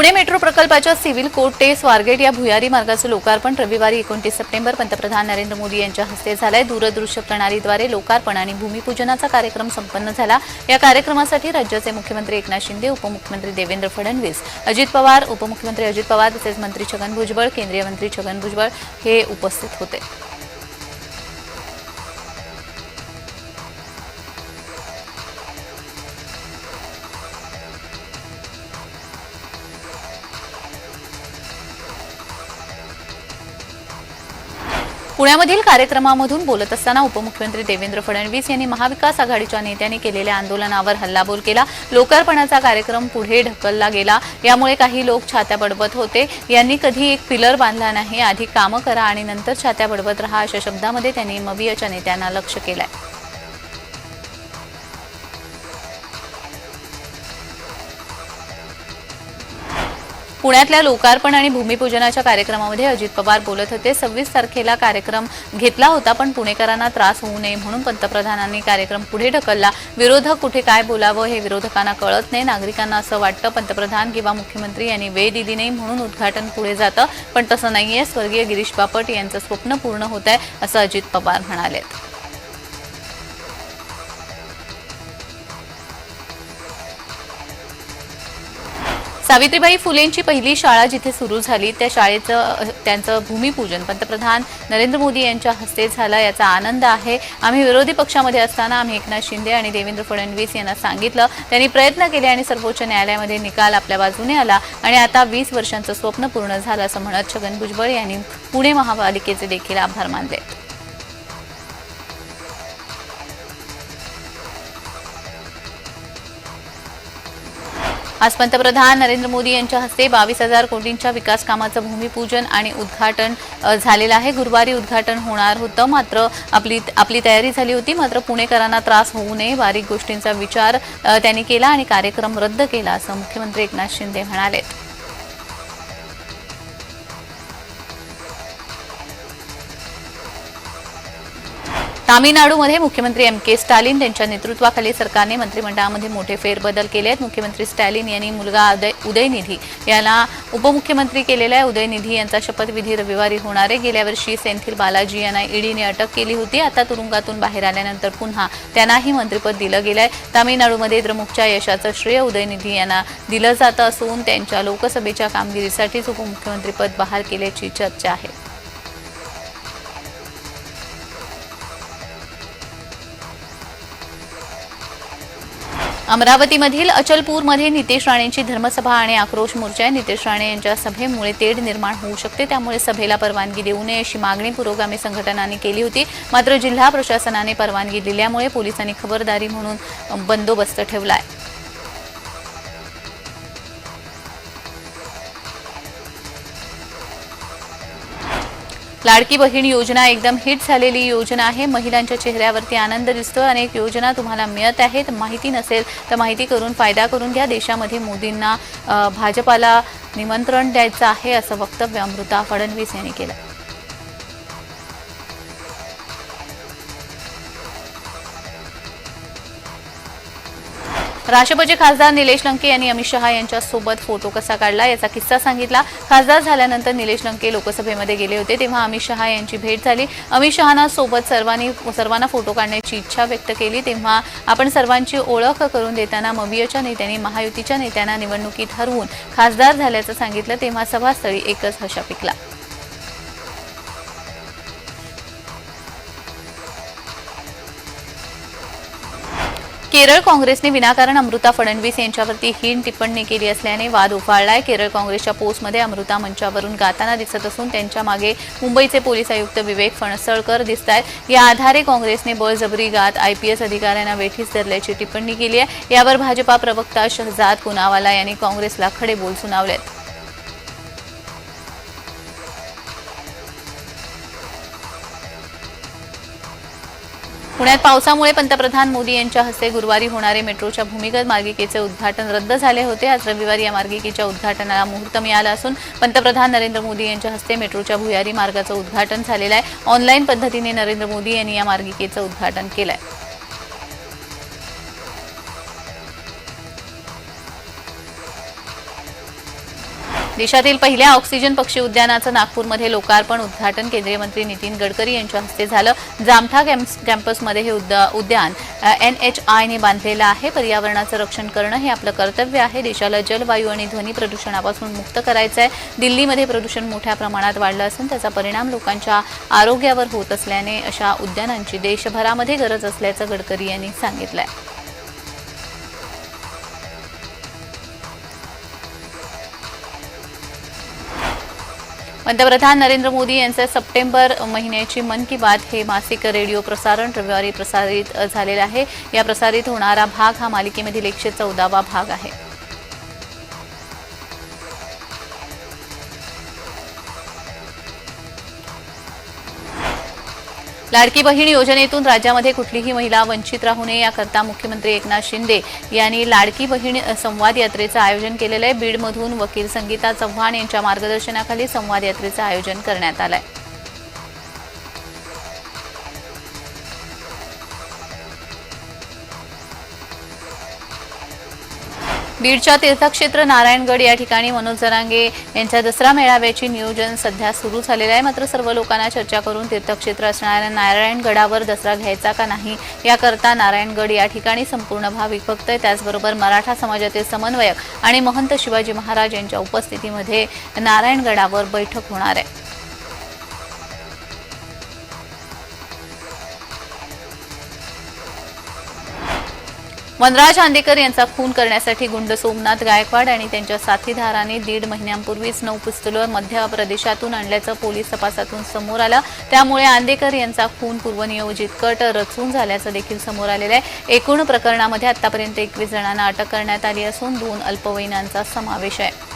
Pune metro प्रकल्पाच्या civil court ते स्वारगेट या भुयारी मार्गाचं लोकार्पण रविवारी एकोणतीस सप्टेंबर पंतप्रधान नरेंद्र मोदी यांच्या हस्ते झालंय. दूरदृश्य प्रणालीद्वारे लोकार्पण आणि भूमिपूजनाचा कार्यक्रम संपन्न झाला. या कार्यक्रमासाठी राज्याचे मुख्यमंत्री एकनाथ शिंदे उपमुख्यमंत्री देवेंद्र फडणवीस अजित पवार उपमुख्यमंत्री अजित पवार तसेच मंत्री छगन भुजबळ केंद्रीय मंत्री छगन भुजबळ हे उपस्थित होते. पुण्यामधील कार्यक्रमामधून बोलत असताना उपमुख्यमंत्री देवेंद्र फडणवीस यांनी महाविकास आघाडीच्या नेत्यांनी केलेल्या आंदोलनावर हल्लाबोल केला. लोकार्पणाचा कार्यक्रम पुढे ढकलला गेला. यामुळे काही लोक छात्या बडवत होते. यांनी कधी एक पिलर बांधला नाही. आधी कामं करा आणि नंतर छात्या बडवत राहा अशा शब्दामध्ये त्यांनी मवियाच्या नेत्यांना लक्ष केलंय. पुण्यातल्या लोकार्पण आणि भूमिपूजनाच्या कार्यक्रमामध्ये अजित पवार बोलत होते. सव्वीस तारखेला कार्यक्रम घेतला होता पण पुणेकरांना त्रास होऊ नये म्हणून पंतप्रधानांनी कार्यक्रम पुढे ढकलला. विरोधक कुठे काय बोलावं हे विरोधकांना कळत नाही. नागरिकांना असं वाटतं पंतप्रधान किंवा मुख्यमंत्री यांनी वेळ दिली नाही म्हणून उद्घाटन पुढे जातं पण तसं नाहीये. स्वर्गीय गिरीश बापट यांचं स्वप्न पूर्ण होत आहे असं अजित पवार म्हणाले सावित्रीबाई फुलेंची पहिली शाळा जिथे सुरू झाली त्या शाळेचं त्यांचं भूमिपूजन. पंतप्रधान नरेंद्र मोदी यांच्या हस्ते झालं याचा आनंद आहे. आम्ही विरोधी पक्षामध्ये असताना आम्ही एकनाथ शिंदे आणि देवेंद्र फडणवीस यांना सांगितलं. त्यांनी प्रयत्न केले आणि सर्वोच्च न्यायालयामध्ये निकाल आपल्या बाजूने आला. आणि आता वीस वर्षांचं स्वप्न पूर्ण झालं असं म्हणत छगन भुजबळ यांनी पुणे महापालिकेचे देखील आभार मानले. आज पंतप्रधान नरेंद्र मोदी यांच्या हस्ते बावीस हजार कोटींच्या विकास कामाचं भूमिपूजन आणि उद्घाटन झालेलं आहे. गुरुवारी उद्घाटन होणार होतं. मात्र आपली आपली तयारी झाली होती. मात्र पुणेकरांना त्रास होऊ नये बारीक गोष्टींचा विचार त्यांनी केला आणि कार्यक्रम रद्द केला असं मुख्यमंत्री एकनाथ शिंदे म्हणाले. तामिळनाडूमध्ये मुख्यमंत्री एम के स्टॅलिन त्यांच्या नेतृत्वाखाली सरकारने मंत्रिमंडळामध्ये मोठे फेरबदल केले आहेत. मुख्यमंत्री स्टॅलिन यांनी मुलगा उदय उदयनिधी याला उपमुख्यमंत्री केलेला आहे. उदयनिधी यांचा शपथविधी रविवारी होणार आहे. गेल्या वर्षी सेंथिल बालाजी यांना ईडीने अटक केली होती. आता तुरुंगातून बाहेर आल्यानंतर पुन्हा त्यांनाही मंत्रिपद दिलं गेलं आहे तामिळनाडूमध्ये द्रमुकच्या यशाचं श्रेय उदयनिधी यांना दिलं जातं असून त्यांच्या लोकसभेच्या कामगिरीसाठीच उपमुख्यमंत्रीपद बहाल केल्याची चर्चा आहे. अमरावतीमधील अचलपूरमध्ये नितेश राणेंची धर्मसभा आणि आक्रोश मोर्चा आहे. नितेश राणे यांच्या सभेमुळे तेढ निर्माण होऊ शकते. त्यामुळे सभेला परवानगी देऊ नये अशी मागणी पुरोगामी संघटनांनी केली होती. मात्र जिल्हा प्रशासनाने परवानगी दिल्यामुळे पोलिसांनी खबरदारी म्हणून बंदोबस्त ठेवला आहे. लाडकी बहीण योजना एकदम हिट झालेली योजना आहे. महिलांच्या चेहऱ्यावरती आनंद दिसतो अनेक योजना तुम्हाला मिळत आहेत. माहिती नसेल तर माहिती करून फायदा करून घ्या. देशामध्ये मोदींना भाजपाला निमंत्रण द्यायचं आहे असं वक्तव्य अमृता फडणवीस यांनी केलं. राष्ट्रपती खासदार निलेश लंके यांनी अमित शहा यांच्यासोबत फोटो कसा काढला याचा किस्सा सांगितला. खासदार झाल्यानंतर निलेश लंके लोकसभेमध्ये गेले होते तेव्हा अमित शहा यांची भेट झाली. अमित शहाना सोबत सर्वांनी सर्वांना फोटो काढण्याची इच्छा व्यक्त केली. तेव्हा आपण सर्वांची ओळख करून देताना मवियच्या नेत्यांनी महायुतीच्या नेत्यांना निवडणुकीत हरवून खासदार झाल्याचं सांगितलं. तेव्हा सभास्थळी एकच हशा पिकला. केरळ काँग्रेसने विनाकारण अमृता फडणवीस यांच्यावरती हीन टिप्पणी केली असल्याने वाद उफाळलाय. केरळ काँग्रेसच्या पोस्टमध्ये अमृता मंचावरून गाताना दिसत असून त्यांच्या मागे मुंबईचे पोलीस आयुक्त विवेक फणसळकर दिसत आहेत या आधारे काँग्रेसने बळजबरी गात आयपीएस अधिकाऱ्यांना वेठीस धरल्याची टिप्पणी केली आहे. यावर भाजपा प्रवक्ता शहजाद पुनावाला यांनी काँग्रेसला खडे बोल सुनावलेत. पुण्यात पावसामुळे पंतप्रधान मोदी यांच्या हस्ते गुरुवारी होणारे मेट्रोच्या भूमिगत मार्गिकेचे उद्घाटन रद्द झाले होते. आज रविवारी या मार्गिकेच्या उद्घाटनाला मुहूर्त मिळाला असून पंतप्रधान नरेंद्र मोदी यांच्या हस्ते मेट्रोच्या भुयारी मार्गाचं उद्घाटन झालेलं आहे. ऑनलाईन पद्धतीने नरेंद्र मोदी यांनी या मार्गिकेचं उद्घाटन केलं आहे देशातील पहिल्या ऑक्सिजन पक्षी उद्यानाचं नागपूरमध्ये लोकार्पण उद्घाटन केंद्रीय मंत्री नितीन गडकरी यांच्या हस्ते झालं. जामठा कॅम्प- कॅम्पसमध्ये हे उद्यान एन एच आयने बांधलेलं आहे. पर्यावरणाचं रक्षण करणं हे आपलं कर्तव्य आहे. देशाला जलवायू आणि ध्वनी प्रदूषणापासून मुक्त करायचं आहे दिल्लीमध्ये प्रदूषण मोठ्या प्रमाणात वाढलं असून त्याचा परिणाम लोकांच्या आरोग्यावर होत असल्याने अशा उद्यानांची देशभरामध्ये गरज असल्याचं गडकरी यांनी सांगितलं आहे पंतप्रधान नरेंद्र मोदी यांचे सप्टेंबर महिन्याची मन की बात हे मासिक रेडिओ प्रसारण रविवारी प्रसारित झालेलं आहे. या प्रसारित होणारा भाग हा मालिकेमधील एकशे चौदावा भाग आहे. लाडकी बहीण योजनेतून राज्यामध्ये कुठलीही महिला वंचित राहू नये याकरता मुख्यमंत्री एकनाथ शिंदे यांनी लाडकी बहीण संवाद यात्रेचं आयोजन केलेलं आहे. बीडमधून वकील संगीता चव्हाण यांच्या मार्गदर्शनाखाली संवाद यात्रेचं आयोजन करण्यात आलं आहे बीडच्या तीर्थक्षेत्र नारायणगड या ठिकाणी मनोज जरांगे यांच्या दसरा मेळाव्याचे नियोजन सध्या सुरू झालेलं आहे. मात्र सर्व लोकांना चर्चा करून तीर्थक्षेत्र असणाऱ्या नारायणगडावर दसरा घ्यायचा का नाही याकरता नारायणगड या ठिकाणी संपूर्ण भाव विभक्त आहे त्याचबरोबर मराठा समाजातील समन्वयक आणि महंत शिवाजी महाराज यांच्या उपस्थितीमध्ये नारायणगडावर बैठक होणार आहे. वनराज आंदेकर यांचा खून करण्यासाठी गुंड सोमनाथ गायकवाड आणि त्यांच्या साथीदाराने दीड महिन्यांपूर्वीच नऊ पिस्तुलं मध्य प्रदेशातून आणल्याचं पोलीस तपासातून समोर आलं. त्यामुळे आंदेकर यांचा खून पूर्वनियोजित कट रचून झाल्याचं देखील समोर आलेलं आहे. एकूण प्रकरणामध्ये आतापर्यंत एकवीस जणांना अटक करण्यात आली असून दोन अल्पवयीनांचा समावेश आहे.